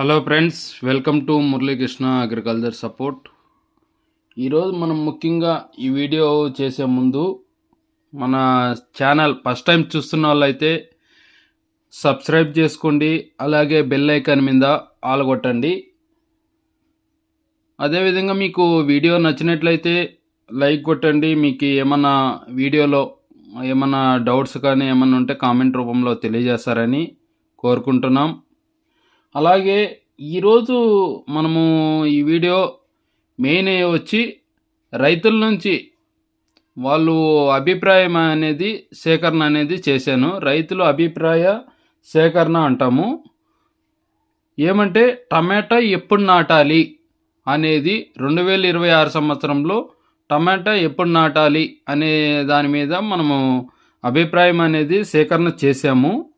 Hello friends welcome to Muralikrishna agriculture support ఈరోజు మనం ముఖ్యంగా ఈ వీడియో చేసే ముందు మన ఛానల్ ఫస్ట్ టైం చూస్తున్న వాళ్ళైతే సబ్స్క్రైబ్ చేసుకోండి అలాగే బెల్ ఐకాన్ మీద ఆల్ కొట్టండి అదేవిధంగా మీకు వీడియో నచ్చినట్లయితే లైక్ కొట్టండి. మీకు ఏమన్నా వీడియోలో ఏమన్నా డౌట్స్ కానీ ఏమన్నా ఉంటే కామెంట్ రూపంలో తెలియజేస్తారని కోరుకుంటున్నాం. అలాగే ఈరోజు మనము ఈ వీడియో మెయిన్ వచ్చి రైతుల నుంచి వాళ్ళు అభిప్రాయం అనేది సేకరణ అనేది చేశాను. రైతుల అభిప్రాయ సేకరణ అంటాము. ఏమంటే టమాటా ఎప్పుడు నాటాలి అనేది రెండు వేల ఇరవై ఆరు సంవత్సరంలో టమాటా ఎప్పుడు నాటాలి అనే దాని మీద మనము అభిప్రాయం అనేది సేకరణ చేశాము.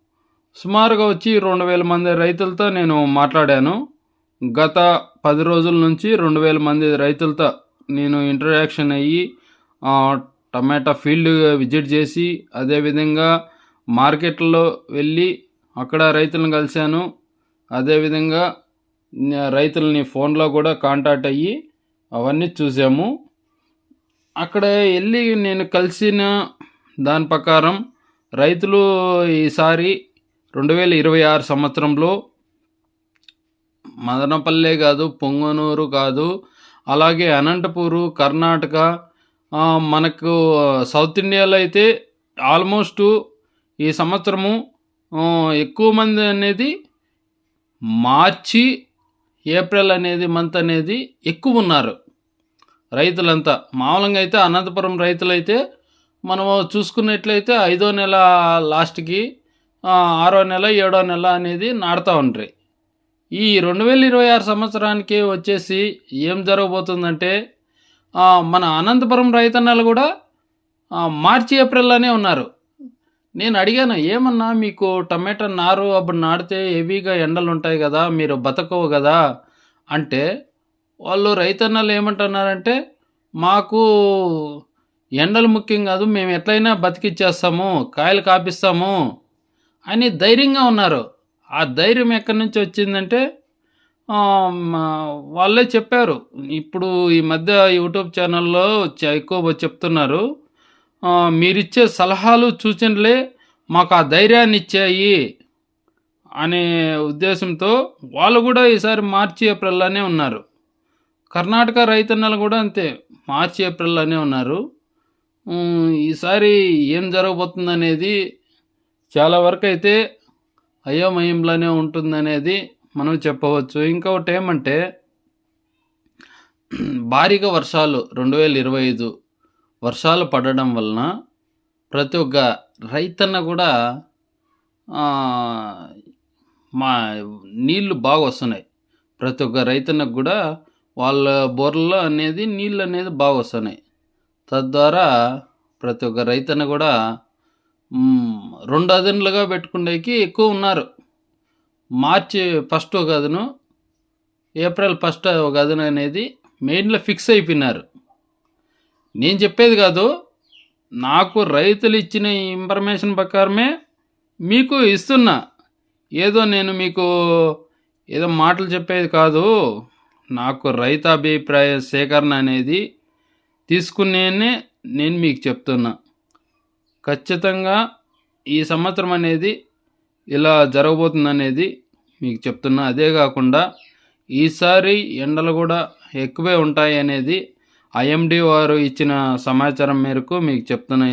సుమారుగా వచ్చి రెండు వేల మంది రైతులతో నేను మాట్లాడాను. గత పది రోజుల నుంచి రెండు వేల మంది రైతులతో నేను ఇంటరాక్షన్ అయ్యి టమాటా ఫీల్డ్ విజిట్ చేసి అదేవిధంగా మార్కెట్లో వెళ్ళి అక్కడ రైతులను కలిశాను. అదేవిధంగా రైతులని ఫోన్లో కూడా కాంటాక్ట్ అయ్యి అవన్నీ చూసాము. అక్కడ వెళ్ళి నేను కలిసిన దాని ప్రకారం రైతులు ఈసారి రెండు వేల ఇరవై ఆరు సంవత్సరంలో మదనపల్లె కాదు పొంగనూరు కాదు అలాగే అనంతపూరు కర్ణాటక మనకు సౌత్ ఇండియాలో అయితే ఆల్మోస్ట్ ఈ సంవత్సరము ఎక్కువ మంది అనేది మార్చి ఏప్రిల్ అనేది మంత్ అనేది ఎక్కువ ఉన్నారు. రైతులంతా మామూలుగా అయితే అనంతపురం రైతులైతే మనం చూసుకున్నట్లయితే ఐదో నెల లాస్ట్కి ఆరో నెల ఏడో నెల అనేది నాడుతూ ఉంటాయి ఈ రెండు వేల ఇరవై ఆరు సంవత్సరానికి వచ్చేసి ఏం జరగబోతుందంటే మన అనంతపురం రైతన్నలు కూడా మార్చి ఏప్రిల్లోనే ఉన్నారు. నేను అడిగాను ఏమన్నా మీకు టమాటా నారు అప్పుడు నాటితే హెవీగా ఎండలు ఉంటాయి కదా మీరు బతకవు కదా అంటే వాళ్ళు రైతన్నలు ఏమంటున్నారంటే మాకు ఎండలు ముఖ్యం కాదు మేము ఎట్లయినా బతికిచ్చేస్తాము కాయలు కాపిస్తాము అని ధైర్యంగా ఉన్నారు. ఆ ధైర్యం ఎక్కడి నుంచి వచ్చిందంటే మా- వాళ్ళే చెప్పారు. ఇప్పుడు ఈ మధ్య యూట్యూబ్ ఛానల్లో ఎక్కువ చెప్తున్నారు మీరిచ్చే సలహాలు సూచనలే మాకు ఆ ధైర్యాన్ని ఇచ్చాయి అనే ఉద్దేశంతో వాళ్ళు కూడా ఈసారి మార్చి ఏప్రిల్లోనే ఉన్నారు. కర్ణాటక రైతన్నలు కూడా అంతే మార్చి ఏప్రిల్లోనే ఉన్నారు. ఈసారి ఏం జరగబోతుందనేది చాలా వరకు అయితే అయోమయంలోనే ఉంటుందనేది మనం చెప్పవచ్చు. ఇంకొకటి ఏమంటే భారీగా వర్షాలు రెండు వేల ఇరవై ఐదు వర్షాలు పడడం వలన ప్రతి ఒక్క రైతన్న కూడా మా నీళ్ళు బాగా వస్తున్నాయి. ప్రతి ఒక్క రైతన్నకు కూడా వాళ్ళ బోర్లలో అనేది నీళ్ళు అనేది బాగా వస్తున్నాయి. తద్వారా ప్రతి ఒక్క రైతన్న కూడా రెండు అదనులుగా పెట్టుకునేకి ఎక్కువ ఉన్నారు. మార్చి ఫస్ట్ ఒక అదను ఏప్రిల్ ఫస్ట్ ఒక అదను అనేది మెయిన్లో ఫిక్స్ అయిపోయినారు. నేను చెప్పేది కాదు నాకు రైతులు ఇచ్చిన ఇన్ఫర్మేషన్ ప్రకారమే మీకు ఇస్తున్నా. ఏదో నేను మీకు ఏదో మాటలు చెప్పేది కాదు నాకు రైతాభిప్రాయ సేకరణ అనేది తీసుకునేనే నేను మీకు చెప్తున్నా. ఖచ్చితంగా ఈ సంవత్సరం అనేది ఇలా జరగబోతుంది అనేది మీకు చెప్తున్నా. అదే కాకుండా ఈసారి ఎండలు కూడా ఎక్కువే ఉంటాయి అనేది ఐఎండి వారు ఇచ్చిన సమాచారం మేరకు మీకు చెప్తున్నా.